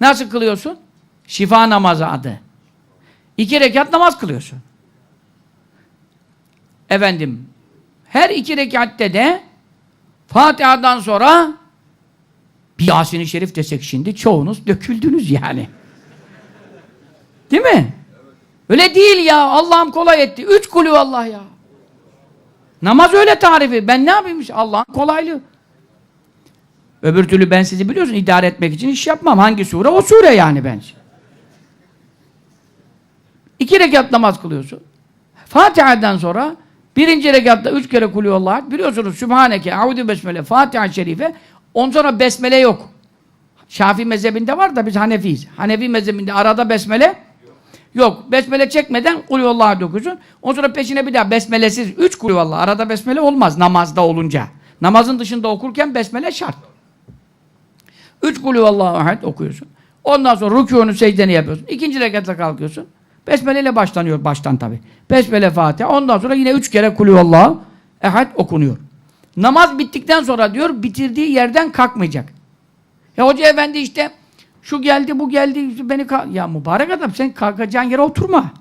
Nasıl kılıyorsun? Şifa namazı adı. İki rekat namaz kılıyorsun. Efendim, her iki rekatte de Fatiha'dan sonra bir Yasin-i Şerif desek şimdi çoğunuz döküldünüz yani. Değil mi? Öyle değil ya. Allah'ım kolay etti. Üç kulü Allah ya. Namaz öyle tarifi. Ben ne yapayım? Allah'ın kolaylığı. Öbür türlü ben sizi biliyorsun idare etmek için iş yapmam. Hangi sure? O sure yani ben. İki rekat namaz kılıyorsun. Fatiha'dan sonra birinci rekatta üç kere kulüvallah. Biliyorsunuz Sübhaneke, Eûzü Besmele, Fatiha-i Şerife. Ondan sonra besmele yok. Şafii mezhebinde var da biz Hanefiyiz. Hanefi mezhebinde arada besmele yok. Besmele çekmeden kulüvallah dokuyorsun. Ondan sonra peşine bir daha besmelesiz üç kulüvallah. Arada besmele olmaz namazda olunca. Namazın dışında okurken besmele şart. Üç kulüvallahu ahad okuyorsun. Ondan sonra rükûnu secdeni yapıyorsun. İkinci rekatta kalkıyorsun. Besmele ile başlanıyor baştan tabi. Besmele Fatiha. Ondan sonra yine üç kere kulüvallahu ehad okunuyor. Namaz bittikten sonra diyor bitirdiği yerden kalkmayacak. Ya hoca efendi işte şu geldi bu geldi beni. Ya mübarek adam sen kalkacağın yere oturma.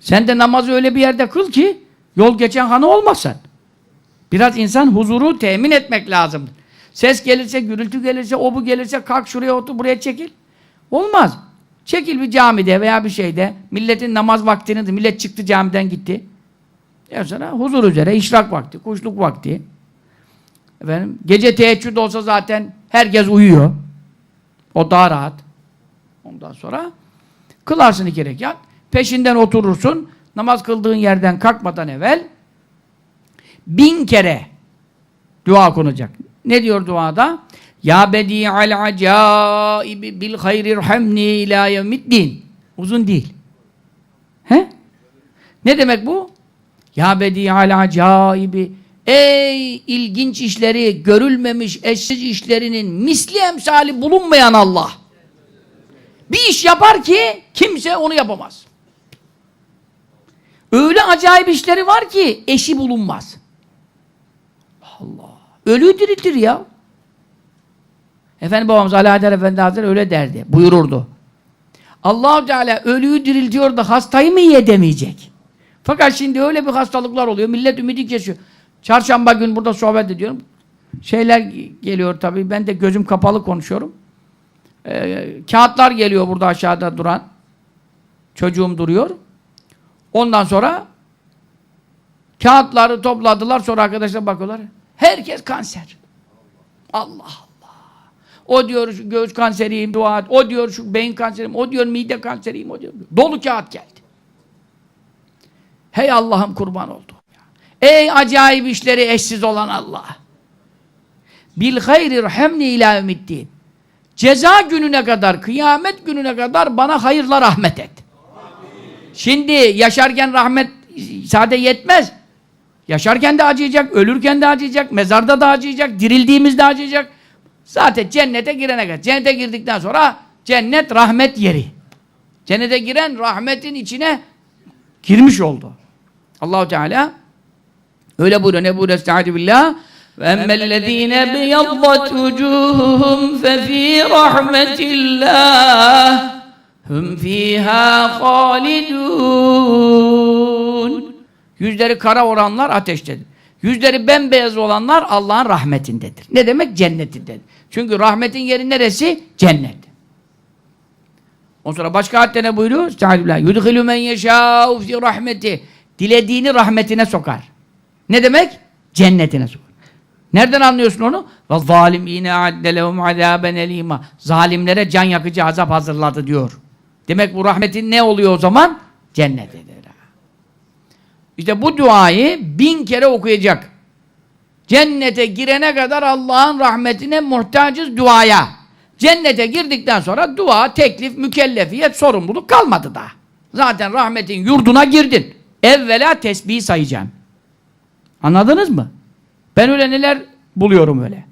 Sen de namazı öyle bir yerde kıl ki yol geçen hanı olmasın. Biraz insan huzuru temin etmek lazım. Ses gelirse, gürültü gelirse, o bu gelirse kalk şuraya otur, buraya çekil. Olmaz. Çekil bir camide veya bir şeyde. Milletin namaz vaktini, millet çıktı camiden gitti. Ya sonra huzur üzere, işrak vakti, kuşluk vakti. Efendim, gece teheccüd olsa zaten herkes uyuyor. O daha rahat. Ondan sonra kılarsın iki rekat. Peşinden oturursun. Namaz kıldığın yerden kalkmadan evvel bin kere dua okunacak. Ne diyor duada? Ya bedi'al acaibi bil hayri irhamni ila yevmiddin. Uzun değil. He? Ne demek bu? Ya bedi'al acaibi Ey ilginç işleri, görülmemiş eşsiz işlerinin misli emsali bulunmayan Allah. Bir iş yapar ki kimse onu yapamaz. Öyle acayip işleri var ki eşi bulunmaz. Allah. Ölüyü diriltir ya. Efendi babamız Haydar Efendi Hazretleri öyle derdi. Buyururdu. allah Teala ölüyü diriltiyor da hastayı mı iyi edemeyecek? Fakat şimdi öyle bir hastalıklar oluyor. Millet ümidi kesiyor. Çarşamba gün burada sohbet ediyorum. Şeyler geliyor tabii. Ben de gözüm kapalı konuşuyorum. Ee, kağıtlar geliyor burada aşağıda duran. Çocuğum duruyor. Ondan sonra kağıtları topladılar. Sonra arkadaşlar bakıyorlar. Herkes kanser. Allah Allah. O diyor şu göğüs kanseriyim dua et. O diyor şu beyin kanseriyim. O diyor mide kanseriyim. O diyor. Dolu kağıt geldi. Hey Allah'ım kurban oldu. Ey acayip işleri eşsiz olan Allah. Bil hayri rahemni ila ümiddin. Ceza gününe kadar, kıyamet gününe kadar bana hayırla rahmet et. Şimdi yaşarken rahmet sade yetmez. Yaşarken de acıyacak, ölürken de acıyacak, mezarda da acıyacak, dirildiğimizde acıyacak. Zaten cennete girene kadar. Cennete girdikten sonra cennet rahmet yeri. Cennete giren rahmetin içine girmiş oldu. Allahu Teala öyle buyuruyor. Ne buyuruyor? Estaizu billah. وَاَمَّا الَّذ۪ينَ بِيَضَّتْ وُجُوهُهُمْ فَف۪ي رَحْمَةِ اللّٰهِ هُمْ ف۪يهَا خَالِدُونَ Yüzleri kara olanlar ateştedir. Yüzleri bembeyaz olanlar Allah'ın rahmetindedir. Ne demek? Cennetindedir. Çünkü rahmetin yeri neresi? Cennet. Ondan sonra başka ayette ne buyuruyor? Estağfirullah. Yudhilu men yeşâ'u fi rahmeti. Dilediğini rahmetine sokar. Ne demek? Cennetine sokar. Nereden anlıyorsun onu? Zalimine adde lehum azâben elîmâ. Zalimlere can yakıcı azap hazırladı diyor. Demek bu rahmetin ne oluyor o zaman? Cennetidir. İşte bu duayı bin kere okuyacak. Cennete girene kadar Allah'ın rahmetine muhtacız duaya. Cennete girdikten sonra dua, teklif, mükellefiyet, sorumluluk kalmadı daha. Zaten rahmetin yurduna girdin. Evvela tesbihi sayacaksın. Anladınız mı? Ben öyle neler buluyorum öyle.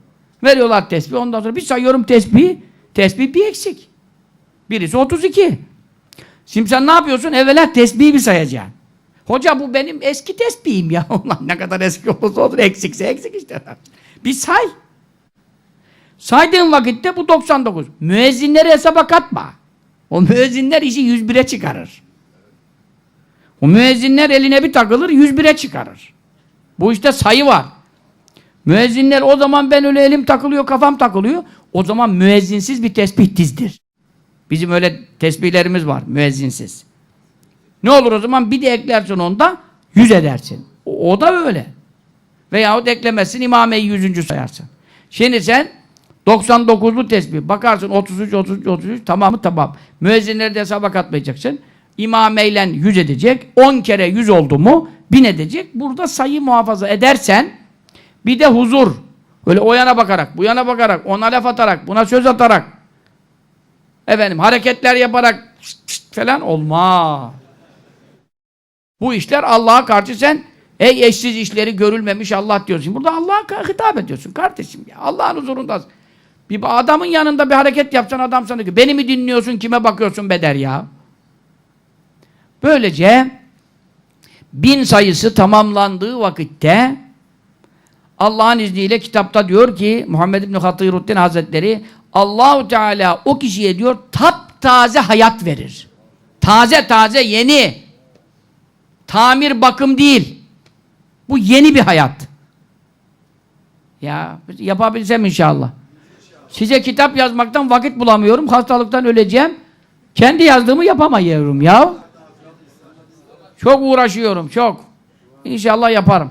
Veriyorlar tesbih, ondan sonra bir sayıyorum tesbihi, tesbih bir eksik. Birisi 32. Şimdi sen ne yapıyorsun? Evvela tesbihi bir sayacaksın. Hoca bu benim eski tesbihim ya. Ulan ne kadar eski olursa olur eksikse eksik işte. Bir say. Saydığın vakitte bu 99. Müezzinleri hesaba katma. O müezzinler işi 101'e çıkarır. O müezzinler eline bir takılır 101'e çıkarır. Bu işte sayı var. Müezzinler o zaman ben öyle elim takılıyor, kafam takılıyor. O zaman müezzinsiz bir tesbih dizdir. Bizim öyle tesbihlerimiz var müezzinsiz. Ne olur o zaman bir de eklersin onda yüz edersin. O, o da öyle. Veyahut eklemezsin imameyi yüzüncü sayarsın. Şimdi sen 99'lu tesbih bakarsın 33 33 33 tamamı tamam. Müezzinleri de hesaba katmayacaksın. İmameyle yüz edecek. 10 kere yüz oldu mu bin edecek. Burada sayı muhafaza edersen bir de huzur. Öyle o yana bakarak, bu yana bakarak, ona laf atarak, buna söz atarak efendim hareketler yaparak şşt şşt falan olmaz. Bu işler Allah'a karşı sen ey eşsiz işleri görülmemiş Allah diyorsun. Burada Allah'a hitap ediyorsun kardeşim ya. Allah'ın huzurundasın. Bir adamın yanında bir hareket yapsan adam sana diyor. Beni mi dinliyorsun, kime bakıyorsun beder ya. Böylece bin sayısı tamamlandığı vakitte Allah'ın izniyle kitapta diyor ki Muhammed İbni Hatiruddin Hazretleri Allahu Teala o kişiye diyor taptaze hayat verir. Taze taze yeni. Tamir bakım değil. Bu yeni bir hayat. Ya yapabilsem inşallah. Size kitap yazmaktan vakit bulamıyorum. Hastalıktan öleceğim. Kendi yazdığımı yapamıyorum ya. Çok uğraşıyorum, çok. İnşallah yaparım.